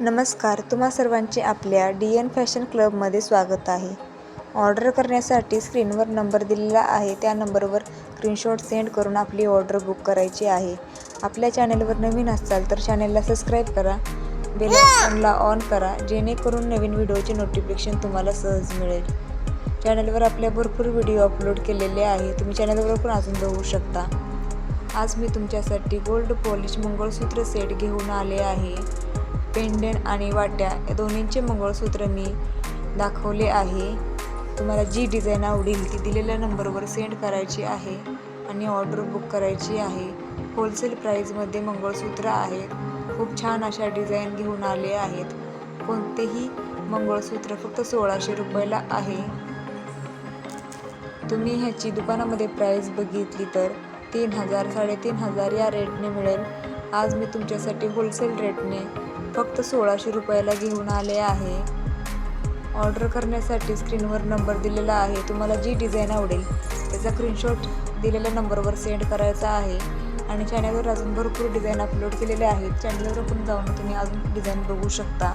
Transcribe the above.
नमस्कार तुम्हा सर्वांचे आपल्या डी एन फॅशन क्लबमध्ये स्वागत आहे. ऑर्डर करण्यासाठी स्क्रीनवर नंबर दिलेला आहे. त्या नंबरवर स्क्रीनशॉट सेंड करून आपली ऑर्डर बुक करायची आहे. आपल्या चॅनलवर नवीन असाल तर चॅनलला सबस्क्राईब करा. बेल आयकॉनला ऑन करा जेणेकरून नवीन व्हिडिओचे नोटिफिकेशन तुम्हाला सहज मिळेल. चॅनलवर आपल्या भरपूर व्हिडिओ अपलोड केलेले आहे. तुम्ही चॅनलवर पण अजून बघू शकता. आज मी तुमच्यासाठी गोल्ड पॉलिश मंगळसूत्र सेट घेऊन आले आहे. पेंडंट आणि वाट्या या दोन्हींचे मंगळसूत्र मी दाखवले आहे. तुम्हाला जी डिझाईन आवडेल ती दिलेल्या नंबरवर सेंड करायची आहे आणि ऑर्डर बुक करायची आहे. होलसेल प्राईजमध्ये मंगळसूत्र आहेत. खूप छान अशा डिझाईन घेऊन आले आहेत. कोणतेही मंगळसूत्र फक्त सोळाशे रुपयाला आहे. तुम्ही ह्याची दुकानामध्ये प्राईज बघितली तर तीन हजार साडेतीन हजार या रेटने मिळेल. आज मी तुमच्यासाठी होलसेल रेटने फक्त सोळाशे रुपयाला घेऊन आले आहे. ऑर्डर करण्यासाठी स्क्रीनवर नंबर दिलेला आहे. तुम्हाला जी डिझाईन आवडेल त्याचा स्क्रीनशॉट दिलेल्या नंबरवर सेंड करायचा आहे. आणि चॅनलवर अजून भरपूर डिझाईन अपलोड केलेले आहेत. चॅनलवर पण जाऊन तुम्ही अजून डिझाईन बघू शकता.